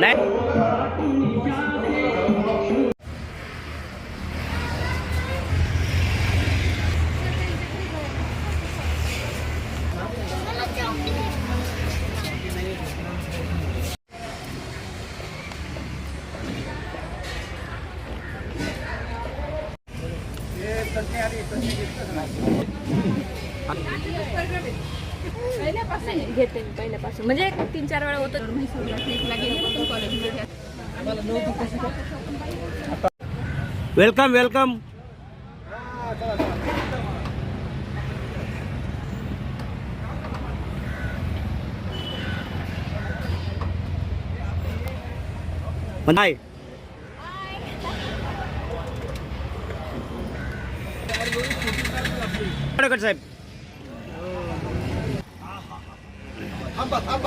नाही. पहिल्यापासून घेते मी पहिल्यापासून. म्हणजे तीन चार वेळा होतं. म्हैसूरला ट्रिपला गेले कॉलेजमध्ये वेलकम वेलकम नाही कडकट साहेब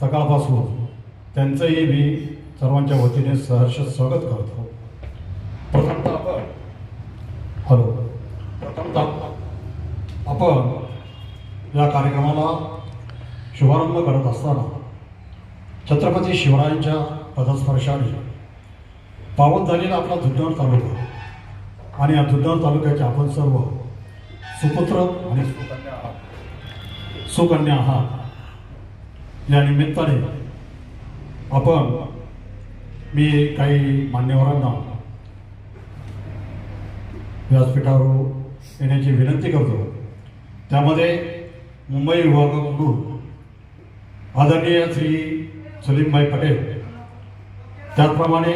सकाळपासून त्यांचंही मी सर्वांच्या वतीने सहर्ष स्वागत करतो. प्रथमतः आपण हॅलो प्रथमतः आपण या कार्यक्रमाला शुभारंभ करत असताना छत्रपती शिवरायांच्या पदस्पर्शाने पावन झालेला आपला जुन्नर तालुका आणि या जुन्नर तालुक्याचे आपण सर्व सुपुत्र आणि सुकन्या आहात. सुकन्या आहात. या निमित्ताने आपण मी काही मान्यवरांना व्यासपीठावर येण्याची विनंती करतो. त्यामध्ये मुंबई विभागाकडून आदरणीय श्री सलीमभाई पटेल त्याचप्रमाणे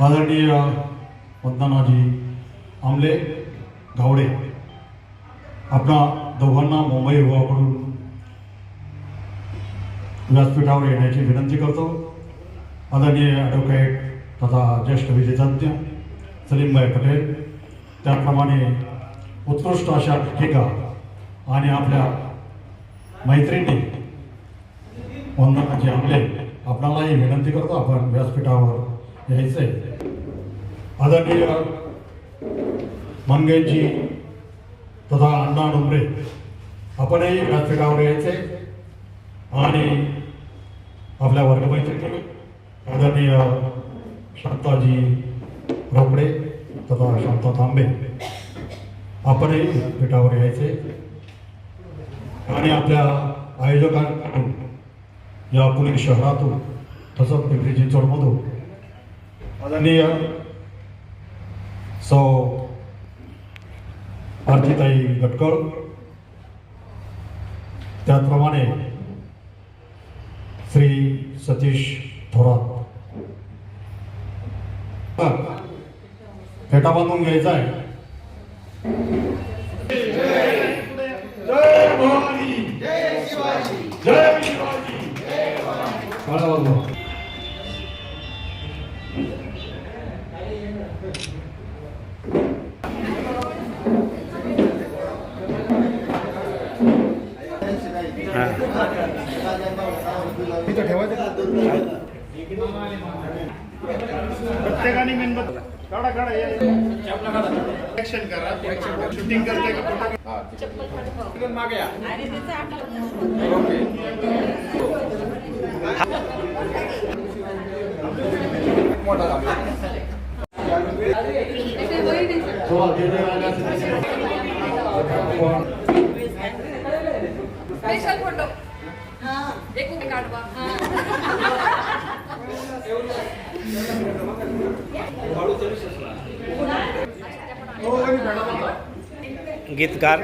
आदरणीय वंदनाजी आमले गावडे आपला दोघांना मुंबई विभागाकडून व्यासपीठावर येण्याची विनंती करतो. आदरणीय ॲडव्होकेट तथा ज्येष्ठ विजेतज्ञ सलीमभाई पटेल त्याप्रमाणे उत्कृष्ट अशा ठिका आणि आपल्या मैत्रिणी वंदनाची आमले आपणालाही विनंती करतो आपण व्यासपीठावर यायचे. आदरणीय मंगेशजी तथा अण्णा डोंगरे आपणही व्यासपीठावर यायचे आणि आपल्या वर्गमैत्रिणी आदरणीय शांताजी रोकडे तथा शांता तांबे. आपणही व्यासपीठावर यायचे. आणि आपल्या आयोजकांकडून या पुणे शहरातून तसंच पिंपरी चिंचवडमधून आदरणीय सौ आरतीताई गटकळ त्याचप्रमाणे श्री सतीश थोरात. फेटा बांधून घ्यायचा आहे. जय भवानी. जय शिवाजी. जय शिवाजी. प्रत्येकाने मेणबत्ती काढा काढा ऍक्शन करा. शूटिंग करते का फोटो? मागे या. मोठा असेल स्पेशल फोटो एक उभी काढवा. गीतकार.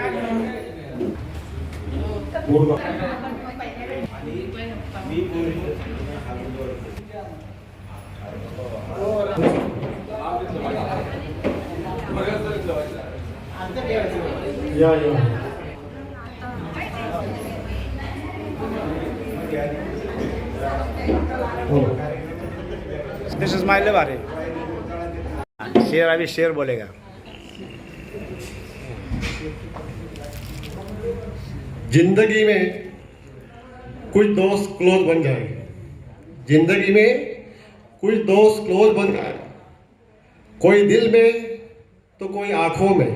या या. दिस इज़ बारे शेर अभी शेर बोलेगा। ज़िंदगी में कुछ दोस्त क्लोज बन जाए। ज़िंदगी में कुछ दोस्त क्लोज बन जाए। कोई दिल में तो कोई आँखों में।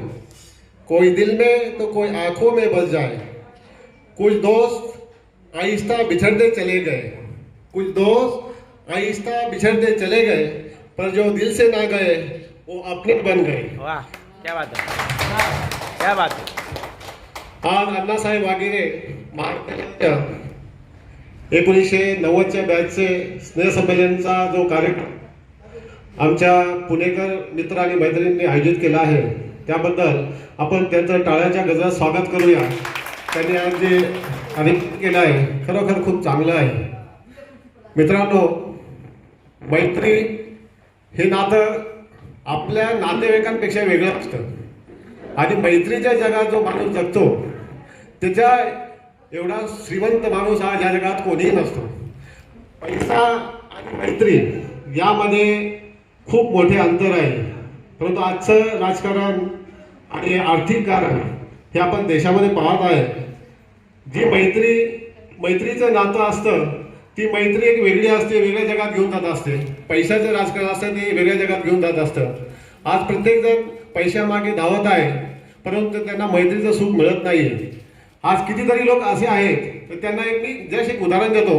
कोई दिल में तो कोई आँखों में बस जाए। कुछ दोस्त आहिस्ता बिछड़ते चले गए। कुछ दोस्त आहिस्ता बिछड़ते चले गए पर जो दिल से ना गए वो अपने बन गए। वाह क्या बात है। क्या बात है। आज अण्णासाहेब वागिरे एकोणीसशे नव्वदच्या बॅचचे स्नेहसंमेलनचा जो कार्यक्रम आमच्या पुणेकर मित्र आणि मैत्रिणींनी आयोजित केला आहे त्याबद्दल आपण त्यांचं टाळ्याच्या गजरात स्वागत करूया. त्यांनी आज जे कार्यक्रम केलं आहे. खरोखर खूप चांगलं आहे. मित्रांनो मैत्री हे नातं आपल्या नातेवाईकांपेक्षा वेगळं असतं. आणि मैत्रीच्या जगात जो माणूस जगतो त्याच्या एवढा श्रीमंत माणूस हा या जगात कोणीही नसतो. पैसा आणि मैत्री यामध्ये खूप मोठे अंतर आहे. परंतु आजचं राजकारण आणि आर्थिक कारण हे आपण देशामध्ये पाहत आहे. जी मैत्री मैत्रीचं नातं असतं ती मैत्री एक वेगळी असते वेगळ्या जगात घेऊन जात असते. पैशाचं राजकारण असतं ते वेगळ्या जगात घेऊन जात असतं. आज प्रत्येकजण पैशामागे धावत आहे परंतु त्यांना मैत्रीचं सुख मिळत नाही आज कितीतरी लोक असे आहेत तर त्यांना एक मी जस्ट एक उदाहरण देतो.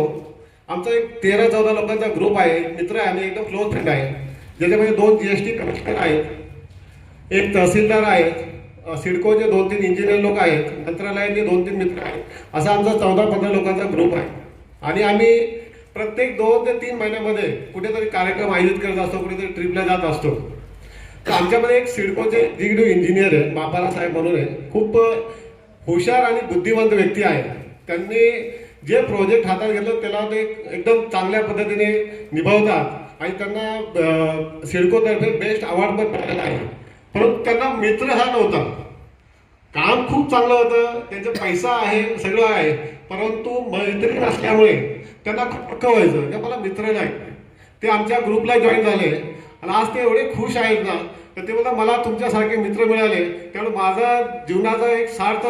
आमचा एक तेरा चौदा लोकांचा ग्रुप आहे मित्र आहे आणि एकदम क्लोज फ्रेंड आहे. ज्याच्यामध्ये दोन जी एस टी कमिशनर आहेत एक तहसीलदार आहेत सिडकोचे दोन तीन इंजिनियर लोक आहेत मंत्रालयातले दोन तीन मित्र आहेत असा आमचा चौदा पंधरा लोकांचा ग्रुप आहे. आणि आम्ही प्रत्येक दोन ते तीन महिन्यामध्ये कुठेतरी कार्यक्रम आयोजित करत असतो कुठेतरी ट्रिपला जात असतो. तर आमच्यामध्ये एक सिडकोचे एक्झिक्युटिव्ह इंजिनियर आहे बापाला साहेब म्हणून आहे खूप हुशार आणि बुद्धिवंत व्यक्ती आहे. त्यांनी जे प्रोजेक्ट हातात घेतलं त्याला ते एकदम चांगल्या पद्धतीने निभावतात. आणि त्यांना सिडकोतर्फे बेस्ट अवॉर्ड पण मिळालेला आहे. परंतु त्यांना मित्र हा नव्हता. काम खूप चांगलं होतं त्यांचा पैसा आहे सगळं आहे. परंतु मैत्री नसल्यामुळे त्यांना खूप हक्क व्हायचं. की मला मित्र नाही. ते आमच्या ग्रुपला जॉईन झाले. आणि आज ते एवढे खुश आहेत ना तर ते बोलतात मला तुमच्यासारखे मित्र मिळाले. त्यामुळे माझा जीवनाचा एक सार्थ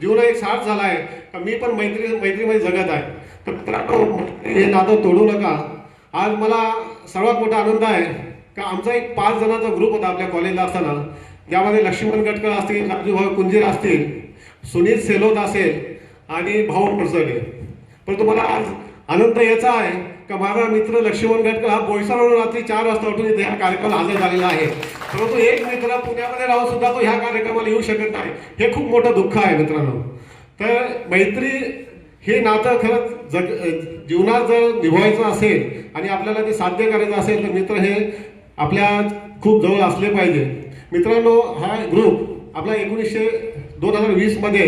जीवन एक सार्थ झाला आहे. का मी पण मैत्री मैत्रीमध्ये जगत आहे. तर मित्रांनो, हे नातं तोडू नका. आज मला सर्वात मोठा आनंद आहे. का आमचा एक पाच जणांचा ग्रुप होता आपल्या कॉलेजला असताना. ज्यामध्ये लक्ष्मण गटकर असतील राजूभाऊ कुंजीर असतील सुनील सेलोत असेल आणि भाऊ पडसडे पण तुम्हाला आज आनंद याचा आहे का? माझा मित्र लक्ष्मण गटकर हा बोईसरवरून रात्री चार वाजता उठून इथे ह्या कार्यक्रमाला हजर झालेला आहे. परंतु एक मित्र पुण्यामध्ये राहून सुद्धा तो ह्या कार्यक्रमाला येऊ शकत नाही. हे खूप मोठं दुःख आहे मित्रांनो. तर मैत्री हे नातं खरंच जग जीवनात जर निभवायचं असेल आणि आपल्याला ते साध्य करायचं असेल तर मित्र हे आपल्या खूप जवळ असले पाहिजे. मित्रांनो हा ग्रुप आपला एकोणीसशे दोन हजार वीसमध्ये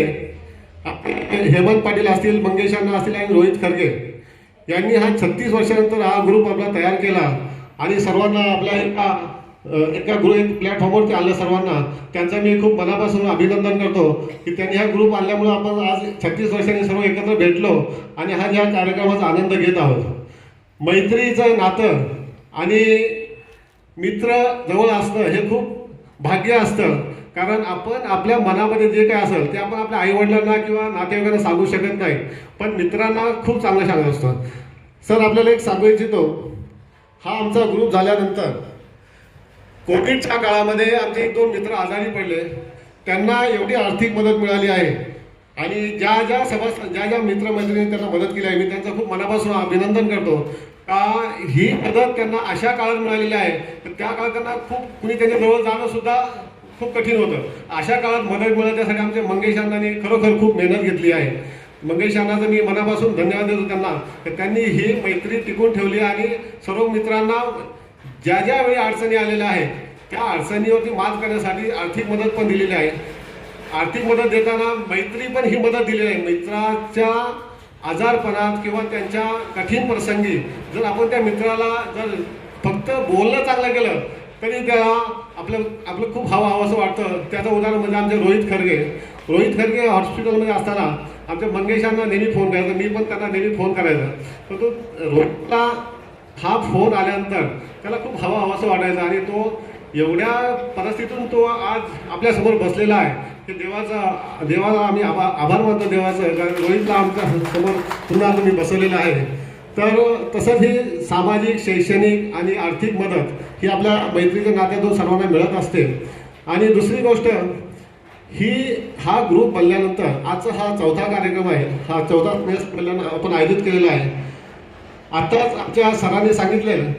हेमंत पाटील असतील मंगेश अण्णा असतील आणि रोहित खरगे यांनी हा छत्तीस वर्षानंतर हा ग्रुप आपला तयार केला. आणि सर्वांना आपल्या एका एका ग्रुप एक प्लॅटफॉर्मवरती आणलं सर्वांना. त्यांचं मी खूप मनापासून अभिनंदन करतो की त्यांनी हा ग्रुप आणल्यामुळे आपण आज छत्तीस वर्षांनी सर्व एकत्र भेटलो आणि हा या कार्यक्रमाचा आनंद घेत आहोत. मैत्रीचं नातं आणि मित्र जवळ असणं हे खूप भाग्य असतं. कारण आपण आपल्या मनामध्ये जे काय असेल ते आपण आपल्या आईवडिलांना किंवा नातेवाईकांना सांगू शकत नाही. पण मित्रांना खूप चांगलं सांगत असतो. सर आपल्याला एक सांगू इच्छितो हा आमचा ग्रुप झाल्यानंतर कोविडच्या काळामध्ये आमचे एक दोन मित्र आजारी पडले. त्यांना एवढी आर्थिक मदत मिळाली आहे. आणि ज्या ज्या सभा ज्या ज्या मित्रमैत्रिणी त्यांना मदत केली आहे मी त्यांचं खूप मनापासून अभिनंदन करतो. का ही मदत त्यांना अशा काळात मिळालेली आहे तर त्या काळात त्यांना खूप कुणी त्यांच्या जवळ जाणं सुद्धा खूप कठीण होतं. अशा काळात मदत मिळत आमच्या मंगेश अण्णांनी खरोखर खूप मेहनत घेतली आहे. मंगेश अण्णाचं मी मनापासून धन्यवाद देतो त्यांना. तर त्यांनी ही मैत्री टिकून ठेवली आणि सर्व मित्रांना ज्या ज्या वेळी अडचणी आलेल्या आहेत त्या अडचणीवरती मात करण्यासाठी आर्थिक मदत पण दिलेली आहे. आर्थिक मदत देताना मैत्री पण ही मदत दिलेली आहे. मित्राच्या आजारपणात किंवा त्यांच्या कठीण प्रसंगी जर आपण त्या मित्राला जर फक्त बोलणं चांगलं केलं तरी त्याला आपलं आपलं खूप हवा हवं असं वाटतं. त्याचं उदाहरण म्हणजे आमचे रोहित खरगे. रोहित खरगे हॉस्पिटलमध्ये असताना आमच्या मंगेशांना नेहमी फोन करायचा. मी पण त्यांना नेहमी फोन करायचा. परंतु रोहितला हा फोन आल्यानंतर त्याला खूप हवा हवासं वाटायचं आणि तो एवढ्या परिस्थितीतून तो आज आपल्यासमोर बसलेला आहे. देवाचा देवाला आम्ही आभा आभार मानतो देवाचं कारण रोहितला आमच्यासमोर पुन्हा तुम्ही बसवलेलं आहे. तर तसंच ही सामाजिक शैक्षणिक आणि आर्थिक मदत ही आपल्या मैत्रीच्या नात्यातून सर्वांना मिळत असते. आणि दुसरी गोष्ट ही हा ग्रुप बनल्यानंतर आजचा हा चौथा कार्यक्रम आहे. हा चौथा स्नेहसंमेलन आपण आयोजित केलेला आहे. आत्ताच आमच्या सरांनी सांगितलं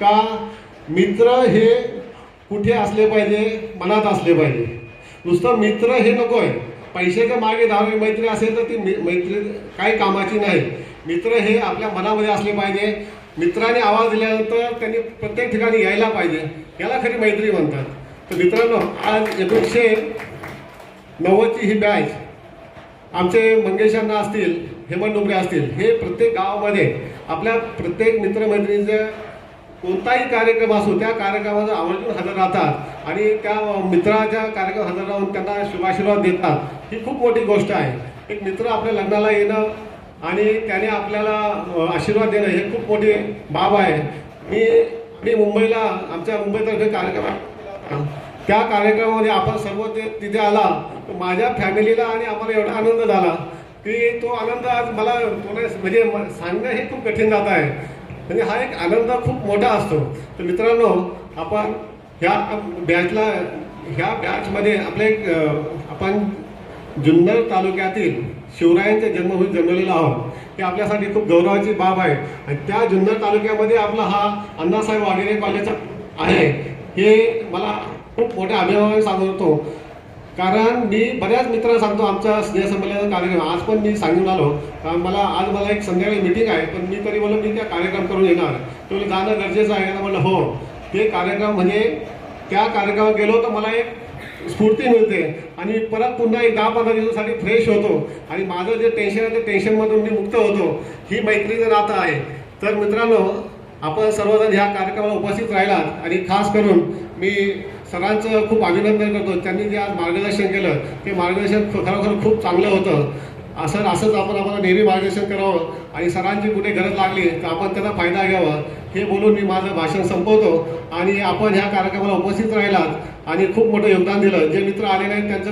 का मित्र हे कुठे असले पाहिजे मनात असले पाहिजे. नुसतं मित्र हे नको आहे. पैशाच्या मागे धावे मैत्री असेल तर ती मैत्री काही कामाची नाही. मित्र हे आपल्या मनामध्ये असले पाहिजे. मित्राने आवाज दिल्यानंतर त्यांनी प्रत्येक ठिकाणी यायला पाहिजे. याला खरी मैत्री म्हणतात. तर मित्रांनो आज एकोणीसशे नव्वदची ही बॅच आमचे मंगेशांना असतील हेमंत डोंगरे असतील हे प्रत्येक गावामध्ये आपल्या प्रत्येक मित्रमैत्रिणीचं कोणताही कार्यक्रम असो त्या कार्यक्रमाला आवर्जून हजर राहतात आणि त्या मित्राच्या कार्यक्रम हजर राहून त्यांना शुभाशीर्वाद देतात. ही खूप मोठी गोष्ट आहे. एक मित्र आपल्या लग्नाला येणं आणि त्याने आपल्याला आशीर्वाद देणं हे खूप मोठी बाब आहे. मी मी मुंबईला आमच्या मुंबईतर्फे कार्यक्रम त्या कार्यक्रमामध्ये आपण सर्व ते तिथे आला. माझ्या फॅमिलीला आणि आम्हाला एवढा आनंद झाला की तो आनंद आज मला कोणा म्हणजे म- सांगणं हे खूप कठीण जात आहे. म्हणजे हा एक आनंद खूप मोठा असतो. तर मित्रांनो आपण ह्या बॅचला ह्या बॅचमध्ये आपले आपण जुन्नर तालुक्यातील शिवरायांच्या जन्मभूमी जन्मलेला आहोत. हे आपल्यासाठी खूप गौरवाची बाब आहे. आणि त्या जुन्नर तालुक्यामध्ये आपला हा अण्णासाहेब वाघेरे कॉलेज आहे. हे मला खूप मोठ्या अभिमानाने सांगतो कारण मी बऱ्याच मित्रांना सांगतो आमचा स्नेहसंमेलनाचा कार्यक्रम आज पण मी सांगून आलो. कारण मला आज मला एक संध्याकाळी मिटिंग आहे पण मी तरी बोललो मी त्या कार्यक्रम करून येणार. तो जाणं गरजेचं आहे. म्हणलं हो. ते कार्यक्रम म्हणजे त्या कार्यक्रमात गेलो तर मला एक स्फूर्ती मिळते. आणि परत पुन्हा एक दहा पंधरा दिवसासाठी फ्रेश होतो. आणि माझं जे टेन्शन आहे ते टेन्शनमधून मी मुक्त होतो. ही मैत्रीचं नातं आहे. तर मित्रांनो आपण सर्वजण ह्या कार्यक्रमाला उपस्थित राहिलात. आणि खास करून मी सरांचं खूप अभिनंदन करतो. त्यांनी जे आज मार्गदर्शन केलं ते मार्गदर्शन ख- खरोखर खूप चांगलं होतं. असं असंच आपण आम्हाला नेहमी मार्गदर्शन करावं आणि सरांची कुठे गरज लागली तर आपण त्याचा फायदा घ्यावा. हे बोलून मी माझं भाषण संपवतो आणि आपण ह्या कार्यक्रमाला उपस्थित राहिलात आणि खूप मोठं योगदान दिलं. जे मित्र आले नाहीत त्यांचं